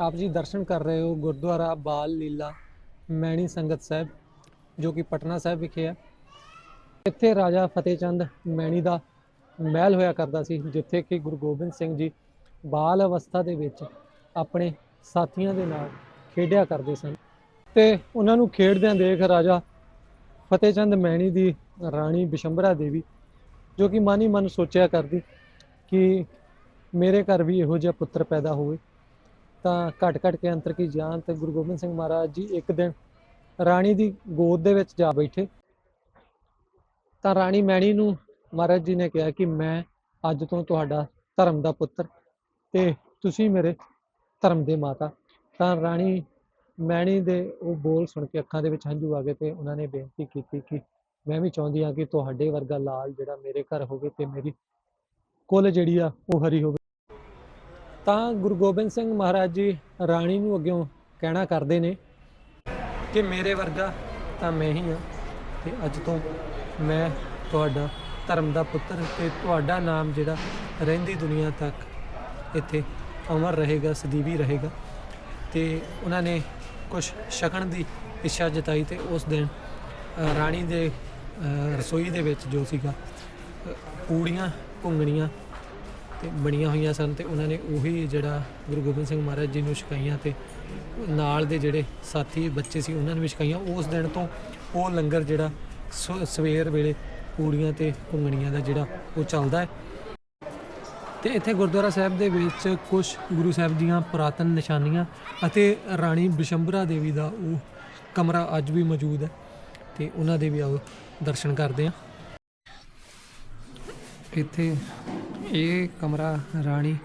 ਆਪ ਜੀ ਦਰਸ਼ਨ ਕਰ ਰਹੇ ਹੋ ਗੁਰਦੁਆਰਾ ਬਾਲ ਲੀਲਾ ਮੈਣੀ ਸੰਗਤ ਸਾਹਿਬ, ਜੋ ਕਿ ਪਟਨਾ ਸਾਹਿਬ ਵਿਖੇ ਹੈ। ਇੱਥੇ ਰਾਜਾ ਫਤਿਹ ਚੰਦ ਮੈਣੀ ਦਾ ਮਹਿਲ ਹੋਇਆ ਕਰਦਾ ਸੀ, ਜਿੱਥੇ ਕਿ ਗੁਰੂ ਗੋਬਿੰਦ ਸਿੰਘ ਜੀ ਬਾਲ ਅਵਸਥਾ ਦੇ ਵਿੱਚ ਆਪਣੇ ਸਾਥੀਆਂ ਦੇ ਨਾਲ ਖੇਡਿਆ ਕਰਦੇ ਸਨ। ਤੇ ਉਹਨਾਂ ਨੂੰ ਖੇਡਦਿਆਂ ਦੇਖ ਰਾਜਾ ਫਤਿਹ ਚੰਦ ਮੈਣੀ ਦੀ ਰਾਣੀ ਬਿਸ਼ੰਬਰਾ ਦੇਵੀ, ਜੋ ਕਿ ਮਨ ਹੀ ਮਨ ਸੋਚਿਆ ਕਰਦੀ ਕਿ ਮੇਰੇ ਘਰ ਵੀ ਇਹੋ ਜਿਹਾ ਪੁੱਤਰ ਪੈਦਾ ਹੋਵੇ। ਤਾਂ ਘਟ ਘਟ ਕੇ ਅੰਤਰ ਕੀ ਜਾਨ ਤੇ ਗੁਰੂ ਗੋਬਿੰਦ ਸਿੰਘ ਮਹਾਰਾਜ ਜੀ ਇੱਕ ਦਿਨ ਰਾਣੀ ਦੀ ਗੋਦ ਦੇ ਵਿੱਚ ਜਾ ਬੈਠੇ। ਤਾਂ ਰਾਣੀ ਮੈਣੀ ਨੂੰ ਮਹਾਰਾਜ ਜੀ ਨੇ ਕਿਹਾ ਕਿ ਮੈਂ ਅੱਜ ਤੋਂ ਤੁਹਾਡਾ ਧਰਮ ਦਾ ਪੁੱਤਰ ਤੇ ਤੁਸੀਂ ਮੇਰੇ ਧਰਮ ਦੇ ਮਾਤਾ। ਤਾਂ ਰਾਣੀ ਮੈਣੀ ਦੇ ਉਹ ਬੋਲ ਸੁਣ ਕੇ ਅੱਖਾਂ ਦੇ ਵਿੱਚ ਹੰਝੂ ਆ ਗਏ ਤੇ ਉਹਨਾਂ ਨੇ ਬੇਨਤੀ ਕੀਤੀ ਕਿ ਮੈਂ ਵੀ ਚਾਹੁੰਦੀ ਹਾਂ ਕਿ ਤੁਹਾਡੇ ਵਰਗਾ ਲਾਲ ਜਿਹੜਾ ਮੇਰੇ ਘਰ ਹੋਵੇ ਤੇ ਮੇਰੀ ਕੁੱਲ ਜਿਹੜੀ ਆ ਉਹ ਹਰੀ ਹੋਵੇ। ਤਾਂ ਗੁਰੂ ਗੋਬਿੰਦ ਸਿੰਘ ਮਹਾਰਾਜ ਜੀ ਰਾਣੀ ਨੂੰ ਅੱਗਿਓਂ ਕਹਿਣਾ ਕਰਦੇ ਨੇ ਕਿ ਮੇਰੇ ਵਰਗਾ ਤਾਂ ਮੈਂ ਹੀ ਹਾਂ ਤੇ ਅੱਜ ਤੋਂ ਮੈਂ ਤੁਹਾਡਾ ਧਰਮ ਦਾ ਪੁੱਤਰ ਤੇ ਤੁਹਾਡਾ ਨਾਮ ਜਿਹੜਾ ਰਹਿੰਦੀ ਦੁਨੀਆ ਤੱਕ ਇੱਥੇ ਅਮਰ ਰਹੇਗਾ, ਸਦੀਵੀ ਰਹੇਗਾ ਤੇ ਉਹਨਾਂ ਨੇ ਕੁਝ ਛਕਣ ਦੀ ਇੱਛਾ ਜਤਾਈ ਤੇ ਉਸ ਦਿਨ ਰਾਣੀ ਦੇ ਰਸੋਈ ਦੇ ਵਿੱਚ ਜੋ ਸੀਗਾ ਪੂੜੀਆਂ ਭੁੰਗਣੀਆਂ ਤੇ ਬਣੀਆਂ ਹੋਈਆਂ ਸਨ ਤੇ ਉਹਨਾਂ ਨੇ ਉਹੀ ਜਿਹੜਾ ਗੁਰੂ ਗੋਬਿੰਦ ਸਿੰਘ ਮਹਾਰਾਜ ਜੀ ਨੂੰ ਛਕਾਈਆਂ ਤੇ ਨਾਲ ਦੇ ਜਿਹੜੇ ਸਾਥੀ ਬੱਚੇ ਸੀ ਉਹਨਾਂ ਨੂੰ ਵੀ ਛਕਾਈਆਂ। ਉਸ ਦਿਨ ਤੋਂ ਉਹ ਲੰਗਰ ਜਿਹੜਾ ਸ- ਸਵੇਰ ਵੇਲੇ ਪੂੜੀਆਂ ਤੇ ਘੁੰਗਣੀਆਂ ਦਾ ਜਿਹੜਾ ਉਹ ਚੱਲਦਾ ਹੈ। ਤੇ ਇੱਥੇ ਗੁਰਦੁਆਰਾ ਸਾਹਿਬ ਦੇ ਵਿੱਚ ਕੁਝ ਗੁਰੂ ਸਾਹਿਬ ਦੀਆਂ ਪੁਰਾਤਨ ਨਿਸ਼ਾਨੀਆਂ ਅਤੇ ਰਾਣੀ ਬਿਸ਼ੰਬਰਾ ਦੇਵੀ ਦਾ ਉਹ ਕਮਰਾ ਅੱਜ ਵੀ ਮੌਜੂਦ ਹੈ ਤੇ ਉਹਨਾਂ ਦੇ ਵੀ ਆਓ ਦਰਸ਼ਨ ਕਰਦੇ ਹਾਂ। ਇੱਥੇ ਇਹ ਕਮਰਾ ਰਾਣੀ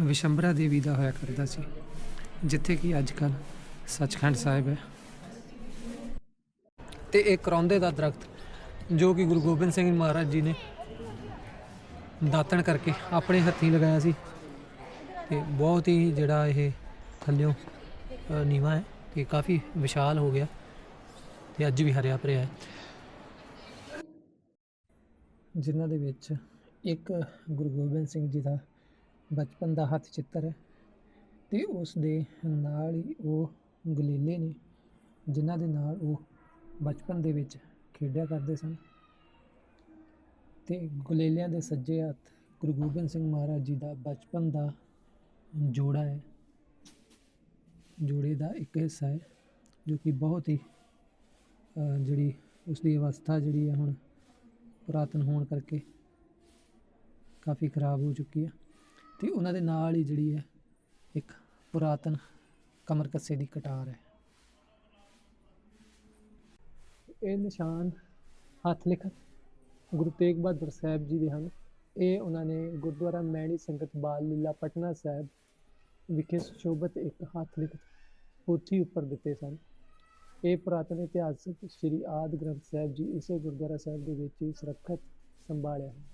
ਵਿਸ਼ੰਬਰਾ ਦੇਵੀ ਦਾ ਹੋਇਆ ਕਰਦਾ ਸੀ ਜਿੱਥੇ ਕਿ ਅੱਜ ਕੱਲ ਸੱਚਖੰਡ ਸਾਹਿਬ ਹੈ। ਤੇ ਇਹ ਕਰੌਂਦੇ ਦਾ ਦਰਖਤ ਜੋ ਕਿ ਗੁਰੂ ਗੋਬਿੰਦ ਸਿੰਘ ਮਹਾਰਾਜ ਜੀ ਨੇ ਦਾਤਣ ਕਰਕੇ ਆਪਣੇ ਹੱਥੀਂ ਲਗਾਇਆ ਸੀ। ਤੇ ਬਹੁਤ ਹੀ ਜਿਹੜਾ ਇਹ ਥੱਲਿਓਂ ਅ, ਨੀਵਾਂ ਹੈ ਤੇ ਕਾਫੀ ਵਿਸ਼ਾਲ ਹੋ ਗਿਆ ਤੇ ਅੱਜ ਵੀ ਹਰਿਆ ਭਰਿਆ ਹੈ। ਜਿਨ੍ਹਾਂ ਦੇ ਵਿੱਚ ਇੱਕ ਗੁਰੂ ਗੋਬਿੰਦ ਸਿੰਘ ਜੀ ਦਾ ਬਚਪਨ ਦਾ ਹੱਥ ਚਿੱਤਰ ਹੈ ਤੇ ਉਸ ਦੇ ਨਾਲ ਹੀ ਉਹ ਗਲੇਲੇ ਨੇ, ਜਿਨ੍ਹਾਂ ਦੇ ਨਾਲ ਉਹ ਬਚਪਨ ਦੇ ਵਿੱਚ ਖੇਡਿਆ ਕਰਦੇ ਸਨ। ਤੇ ਗਲੇਲਿਆਂ ਦੇ ਸੱਜੇ ਹੱਥ ਗੁਰੂ ਗੋਬਿੰਦ ਸਿੰਘ ਮਹਾਰਾਜ ਜੀ ਦਾ ਬਚਪਨ ਦਾ ਜੋੜਾ ਹੈ। ਜੋੜੇ ਦਾ ਇੱਕ ਹਿੱਸਾ ਹੈ, ਜੋ ਕਿ ਬਹੁਤ ਹੀ ਜਿਹੜੀ ਉਸ ਦੀ ਅਵਸਥਾ ਜਿਹੜੀ ਹੈ ਹੁਣ ਪੁਰਾਤਨ ਹੋਣ ਕਰਕੇ ਕਾਫੀ ਖਰਾਬ ਹੋ ਚੁੱਕੀ ਹੈ ਤੇ ਉਹਨਾਂ ਦੇ ਨਾਲ ਹੀ ਜਿਹੜੀ ਹੈ ਇੱਕ ਪੁਰਾਤਨ ਕਮਰ ਕੱਸੇ ਦੀ ਕਟਾਰ ਹੈ। ਇਹ ਨਿਸ਼ਾਨ ਹੱਥ ਲਿਖਤ ਗੁਰੂ ਤੇਗ ਬਹਾਦਰ ਸਾਹਿਬ ਜੀ ਦੇ ਹਨ। ਇਹ ਉਹਨਾਂ ਨੇ ਗੁਰਦੁਆਰਾ ਮੈਣੀ ਸੰਗਤ ਬਾਲ ਲੀਲਾ ਪਟਨਾ ਸਾਹਿਬ ਵਿਖੇ ਸੁਸ਼ੋਭਿਤ ਇੱਕ ਹੱਥ ਲਿਖਤ ਪੋਥੀ ਉੱਪਰ ਦਿੱਤੇ ਸਨ। ਇਹ ਪੁਰਾਤਨ ਇਤਿਹਾਸਕ ਸ੍ਰੀ ਆਦਿ ਗ੍ਰੰਥ ਸਾਹਿਬ ਜੀ ਇਸੇ ਗੁਰਦੁਆਰਾ ਸਾਹਿਬ ਦੇ ਵਿੱਚ ਹੀ ਸੁਰੱਖਿਅਤ ਸੰਭਾਲਿਆ ਹੈ।